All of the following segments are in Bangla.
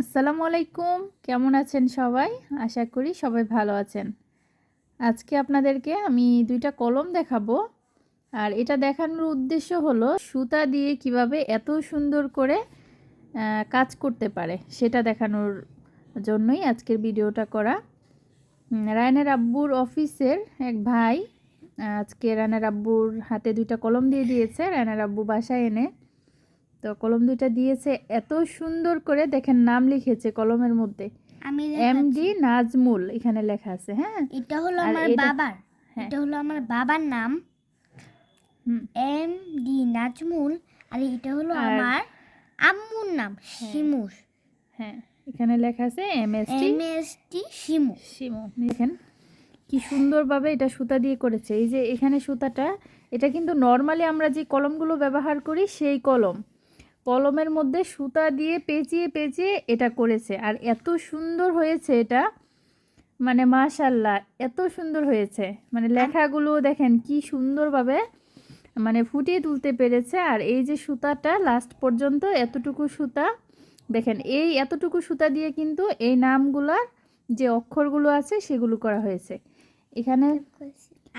আসসালামু আলাইকুম। কেমন আছেন সবাই? আশা করি সবাই ভালো আছেন। আজকে আপনাদেরকে আমি দুইটা কলম দেখাবো। আর এটা দেখানোর উদ্দেশ্য হলো সুতা দিয়ে কীভাবে এত সুন্দর করে কাজ করতে পারে। সেটা দেখানোর জন্যই আজকের ভিডিওটা করা। রায়নের আব্বুর অফিসের এক ভাই আজকে রায়নের আব্বুর হাতে দুইটা কলম দিয়ে দিয়েছে। রায়নের আব্বু বাসায় এনে তো কলম দুইটা দিয়েছে এত সুন্দর করে দেখেন নাম লিখেছে কলমের মধ্যে। আমি এমডি নাজমুল এখানে লেখা আছে হ্যাঁ? এটা হলো আমার বাবার। হ্যাঁ। এটা হলো আমার বাবার নাম। এম ডি নাজমুল আর এটা হলো আমার আম্মুর নাম শিমুস হ্যাঁ এখানে লেখা আছে MST M S T Shimu. Shimu দেখেন কি সুন্দরভাবে এটা সুতা দিয়ে করেছে। এই যে এখানে সুতাটা এটা কিন্তু নর্মালি আমরা যে কলমগুলো ব্যবহার করি সেই কলম। কলমের মধ্যে সুতা দিয়ে পেঁচিয়ে পেঁচিয়ে এটা করেছে। আর এত সুন্দর হয়েছে এটা। মানে মাশাল্লাহ, এত সুন্দর হয়েছে। মানে লেখাগুলো দেখেন কি সুন্দরভাবে মানে ফুটিয়ে তুলতে পেরেছে। আর এই যে সুতাটা লাস্ট পর্যন্ত এতটুকু সুতা, দেখেন এই এতটুকু সুতা দিয়ে কিন্তু এই নামগুলার যে অক্ষরগুলো আছে সেগুলো করা হয়েছে। এখানে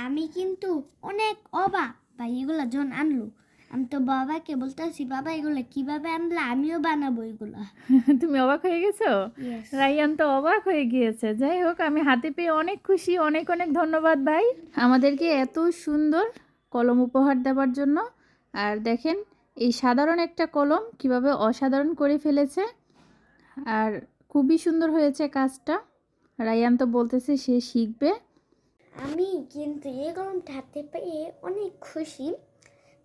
আমি কিন্তু অনেক অবাক, ভাই, এগুলো জন আনলো। আমি তো বাবাকে বলতেছি বাবা এগুলো কীভাবে আনলে আমিও বানাবো এগুলো? তুমি অবাক হয়ে গেছো? রাইয়ান তো অবাক হয়ে গিয়েছে। যাই হোক আমি হাতে পেয়ে অনেক খুশি অনেক অনেক ধন্যবাদ ভাই। আমাদেরকে এত সুন্দর কলম উপহার দেওয়ার জন্য। আর দেখেন এই সাধারণ একটা কলম কীভাবে অসাধারণ করে ফেলেছে। আর খুবই সুন্দর হয়েছে কাজটা। রাইয়ান তো বলতেছে সে শিখবে। আমি কিন্তু এই কলমটা হাতে পেয়ে অনেক খুশি।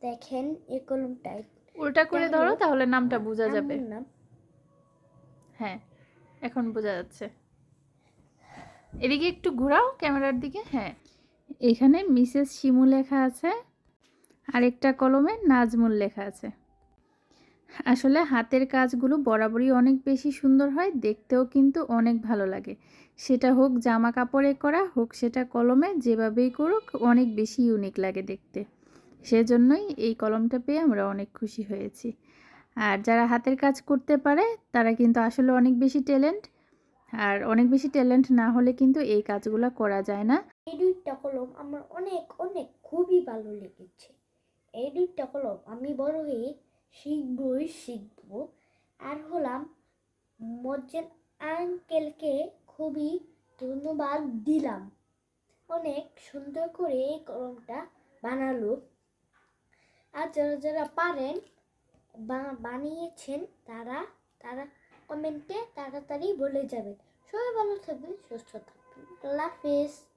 দেখেন এই কলমটায় উল্টা করে ধরো তাহলে নামটা বোঝা যাবে। নাম। হ্যাঁ এখন বোঝা যাচ্ছে। এদিকে একটু ঘোরাও ক্যামেরার দিকে। হ্যাঁ এখানে মিসেস শিমু লেখা আছে আরেকটা কলমে নাজমুল লেখা আছে। আসলে হাতের কাজগুলো বরাবরই অনেক বেশি সুন্দর হয় দেখতেও কিন্তু অনেক ভালো লাগে। সেটা হোক জামা কাপড়ে করা হোক সেটা কলমে যেভাবেই করুক অনেক বেশি ইউনিক লাগে দেখতে। সেজন্যই এই কলমটা পেয়ে আমরা অনেক খুশি হয়েছি। আর যারা হাতের কাজ করতে পারে, তারা কিন্তু আসলে অনেক বেশি ট্যালেন্ট। আর অনেক বেশি ট্যালেন্ট না হলে কিন্তু এই কাজগুলো করা যায় না। এই দুইটা কলম আমার অনেক অনেক খুবই ভালো লেগেছে। এই দুইটা কলম আমি বড় হয়ে শিখবই শিখব। আর হলাম মজ্জেন আঙ্কেলকে খুবই ধন্যবাদ দিলাম। অনেক সুন্দর করে এই কলমটা বানালো। আর যারা যারা পারেন, বা বানিয়েছেন, তারা তারা কমেন্টে তাড়াতাড়ি বলে যাবেন। সবাই ভালো থাকবেন, সুস্থ থাকবেন। আল্লাহ হাফেজ।